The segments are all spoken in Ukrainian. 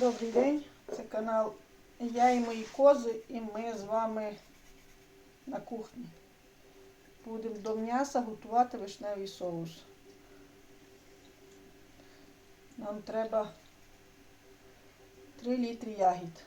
Добрий день, це канал Я і мої кози, і ми з вами на кухні. Будемо до м'яса готувати вишневий соус. Нам треба 3 літри ягід.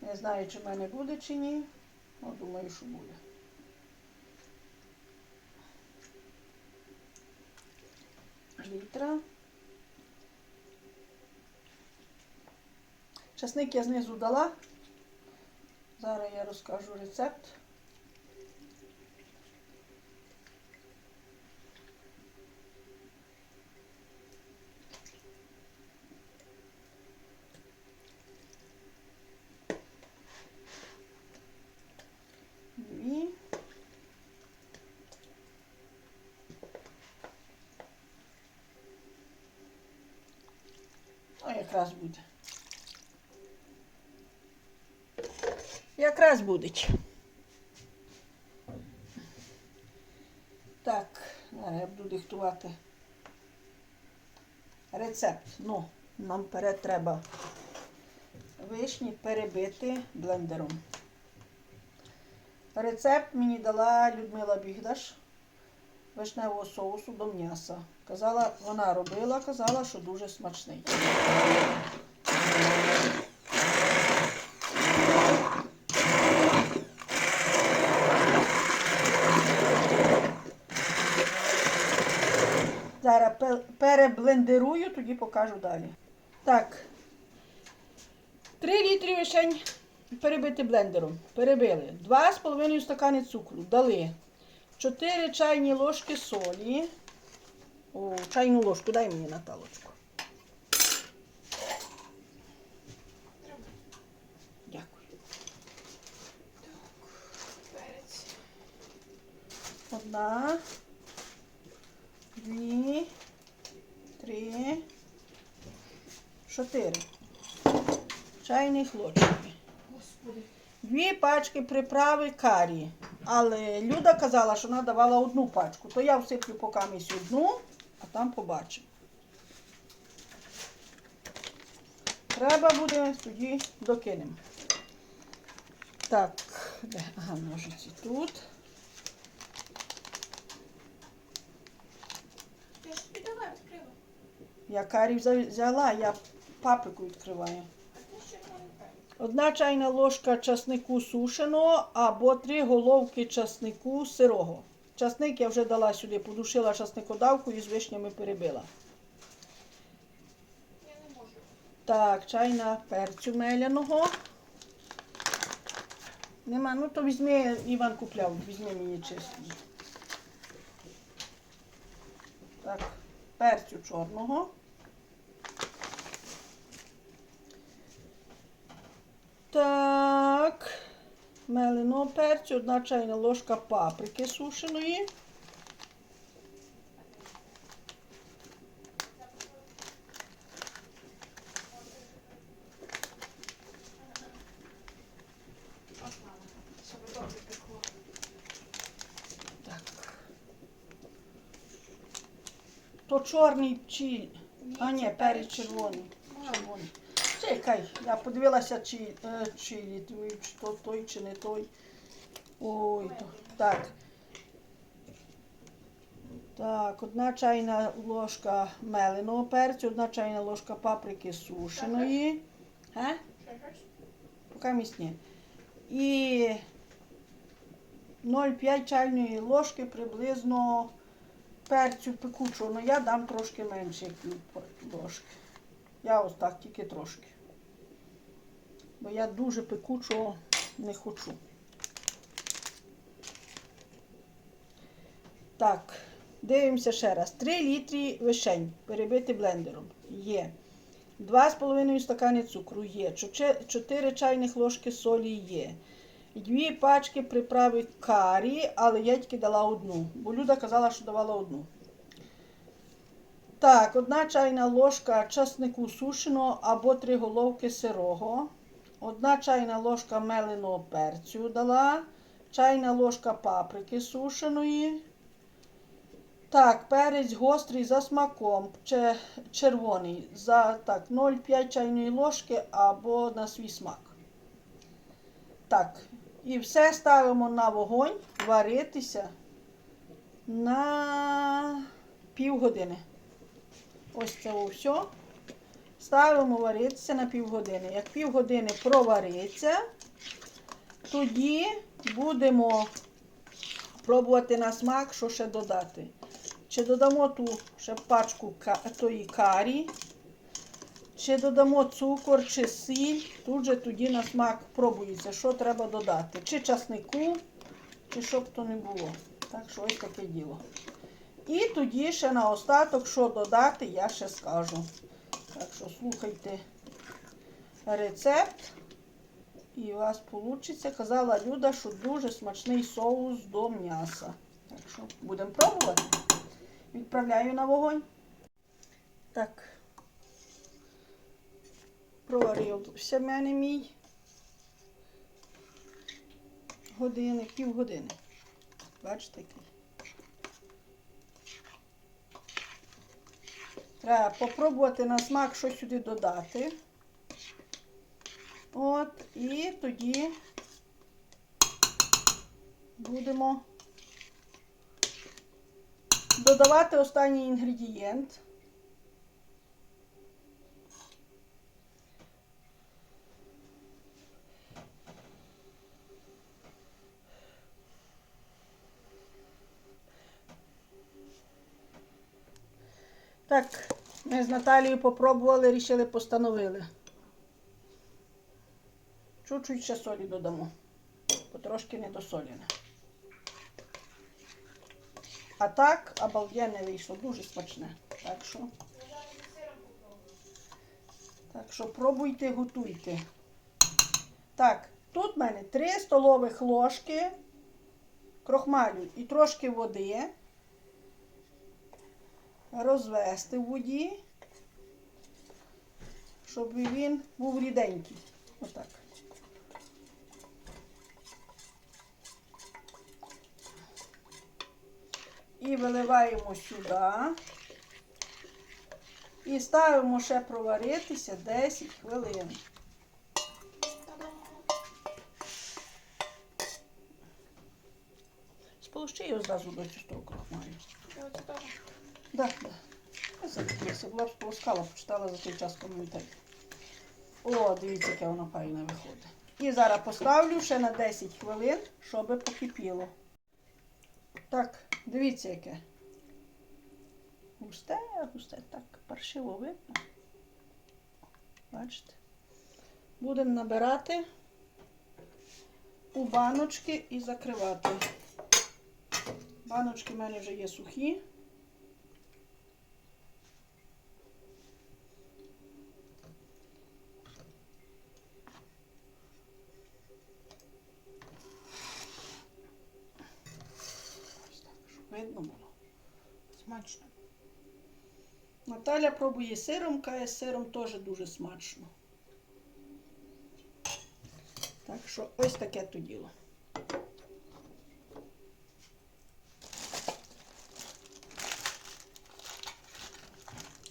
Не знаю, чи в мене буде чи ні. Ну, думаю, що буде. Літра. Часник я знизу дала. Зараз я розкажу рецепт. Дві. Ну, якраз буде. Якраз буде. Так, я буду диктувати рецепт. Ну, нам перед треба вишні перебити блендером. Рецепт мені дала Людмила Бігдаш вишневого соусу до м'яса. Казала, вона робила, казала, що дуже смачний. Зараз переблендерую, тоді покажу далі. Так. 3 літри вишень перебити блендером. Перебили. 2,5 стакани цукру. Дали. 4 чайні ложки солі. О, чайну ложку, дай мені Наталочку. Дякую. Одна, дві, три, чотири. Чайних ложки. Господи. Дві пачки приправи карі. Але Люда казала, що вона давала одну пачку. То я всиплю поки місць одну, а там побачимо. Треба буде, тоді докинемо. Так, де? Ага, ножиці тут. Я ж тобі відкрила. Я карі взяла, я паприку відкриваю. Одна чайна ложка часнику сушеного або три головки часнику сирого. Часник я вже дала сюди, подушила часникодавку і з вишнями перебила. Я не можу. Так, чайна перцю меляного. Нема, ну то візьми, Іван купляв, візьми мені чистий. Так, перцю чорного. Так, меленого перцю, одна чайна ложка паприки сушеної. То чорний чи. А ні, перець червоний. Червоний. Чекай, я подивилася, чи, е, чилі твій, чи то той, чи не той. Ой, то. Так. Так, одна чайна ложка меленого перцю, одна чайна ложка паприки сушеної. Га? Поки місні. І 0,5 чайної ложки приблизно перцю пекучого. Ну я дам трошки менше, ложки. Я ось так, тільки трошки. Бо я дуже пекучого не хочу. Так, дивимося ще раз. 3 літри вишень перебити блендером. Є. 2,5 стакани цукру є, 4 чайних ложки солі є. Дві пачки приправи карі, але я тільки дала одну, бо Люда казала, що давала одну. Так, одна чайна ложка часнику сушеного або три головки сирого. Одна чайна ложка меленого перцю дала. Чайна ложка паприки сушеної. Так, перець гострий за смаком, червоний, за так, 0,5 чайної ложки або на свій смак. Так, і все ставимо на вогонь варитися на півгодини. Ось це все. Ставимо варитися на півгодини. Як півгодини провариться, тоді будемо пробувати на смак, що ще додати. Чи додамо ту ще пачку тої карі, чи додамо цукор, чи сіль. Тут же тоді на смак пробується, що треба додати. Чи часнику, чи що б то не було. Так що ось таке діло. І тоді ще на остаток, що додати, я ще скажу. Так що слухайте рецепт. І у вас вийде. Казала Люда, що дуже смачний соус до м'яса. Так що будемо пробувати. Відправляю на вогонь. Так. Проварився в мене мій. Години, півгодини. Бачите, який. Треба попробувати на смак щось сюди додати. От, і тоді будемо додавати останній інгредієнт. Так, ми з Наталією попробували, рішили, постановили. Чуть-чуть ще солі додамо. Потрошки не недосолене. А так, обалденне вийшло, дуже смачне. Так що. Так що пробуйте, готуйте. Так, тут в мене 3 столових ложки крохмалю і трошки води. Розвести в воді, щоб він був ріденький. Отак. І виливаємо сюди. І ставимо ще проваритися 10 хвилин. Сполощи його зразу до чистого крохмалю. Да, да. Я б сполоскала, почитала за той час коментар. О, дивіться, яке воно файне виходить. І зараз поставлю ще на 10 хвилин, щоб покипіло. Так, дивіться, яке. Густе, густе, так, паршиво видно. Бачите? Будемо набирати у баночки і закривати. Баночки в мене вже є сухі. Видно було. Смачно. Наталя пробує сиром, каже, сиром теж дуже смачно. Так що ось таке то діло.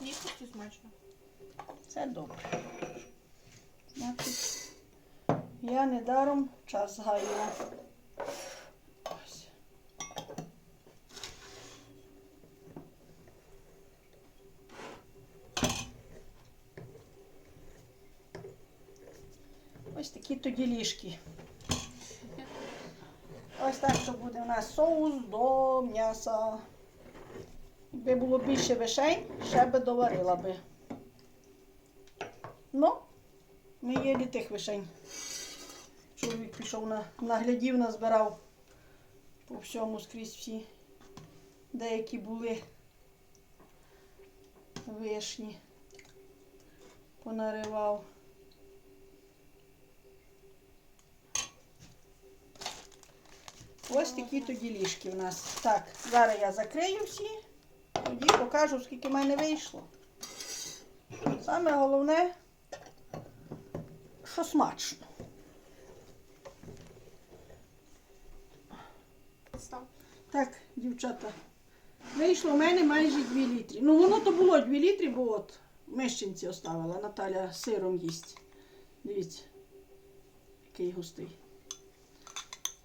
Дійсно смачно. Це добре. Значить, я недаром час згаювала. Ось. Ліжки. Ось так то буде у нас соус до м'яса. Якби було більше вишень, ще би доварила би. Ну, ми їли тих вишень. Чоловік пішов на наглядів, назбирав по всьому скрізь всі. Деякі були вишні. Понаривав. Ось такі тоді ліжки в нас. Так, зараз я закрию всі, тоді покажу, скільки в мене вийшло. Саме головне, що смачно. Так, дівчата, Вийшло в мене майже 2 літри. Ну воно то було 2 літри, бо от мещенці оставила. Наталя сиром їсть. Дивіться, який густий.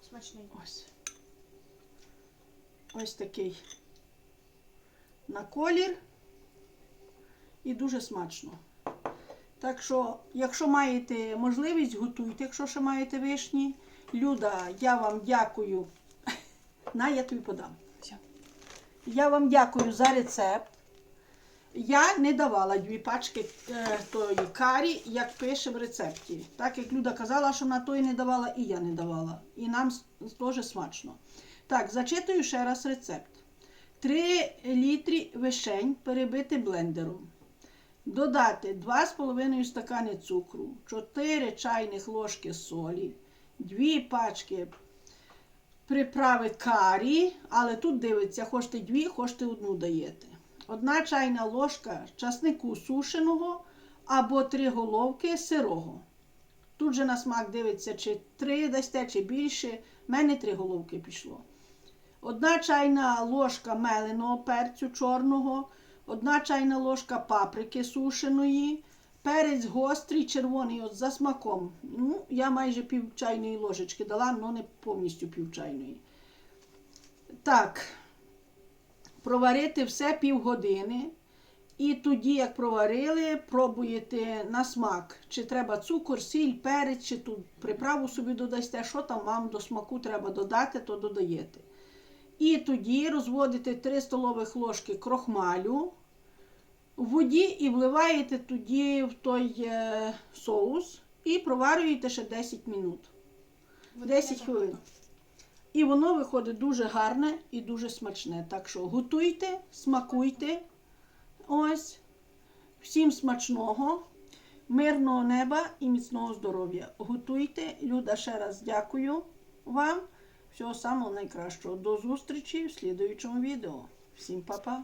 Смачний. Ось. Ось такий на колір. І дуже смачно. Так що, якщо маєте можливість, готуйте, якщо ще маєте вишні. Люда, я вам дякую. На, я тобі подам. Все. Я вам дякую за рецепт. Я не давала дві пачки е, тої карі, як пише в рецепті. Так як Люда казала, що на той не давала, і я не давала. І нам теж смачно. Так, зачитую ще раз рецепт. 3 літри вишень перебити блендером. Додати 2,5 стакани цукру, 4 чайних ложки солі, 2 пачки приправи карі, але тут дивиться, хочете дві, хочете одну даєте. Одна чайна ложка часнику сушеного або три головки сирого. Тут же на смак дивиться, чи три дасте, чи більше. В мене три головки пішло. Одна чайна ложка меленого перцю чорного, одна чайна ложка паприки сушеної, перець гострий, червоний, от за смаком. Ну, я майже пів чайної ложечки дала, але не повністю пів чайної. Так, проварити все півгодини. І тоді, як проварили, пробуєте на смак, чи треба цукор, сіль, перець, чи тут приправу собі додасте, що там вам до смаку треба додати, то додаєте. І тоді розводите 3 столових ложки крохмалю в воді і вливаєте тоді в той е, соус і проварюєте ще 10 минут. 10 хвилин. І воно виходить дуже гарне і дуже смачне. Так що готуйте, смакуйте. Ось. Всім смачного, мирного неба і міцного здоров'я. Готуйте. Люда, ще раз дякую вам. Всього самого найкращого. До зустрічі в слідуючому відео. Всім па-па.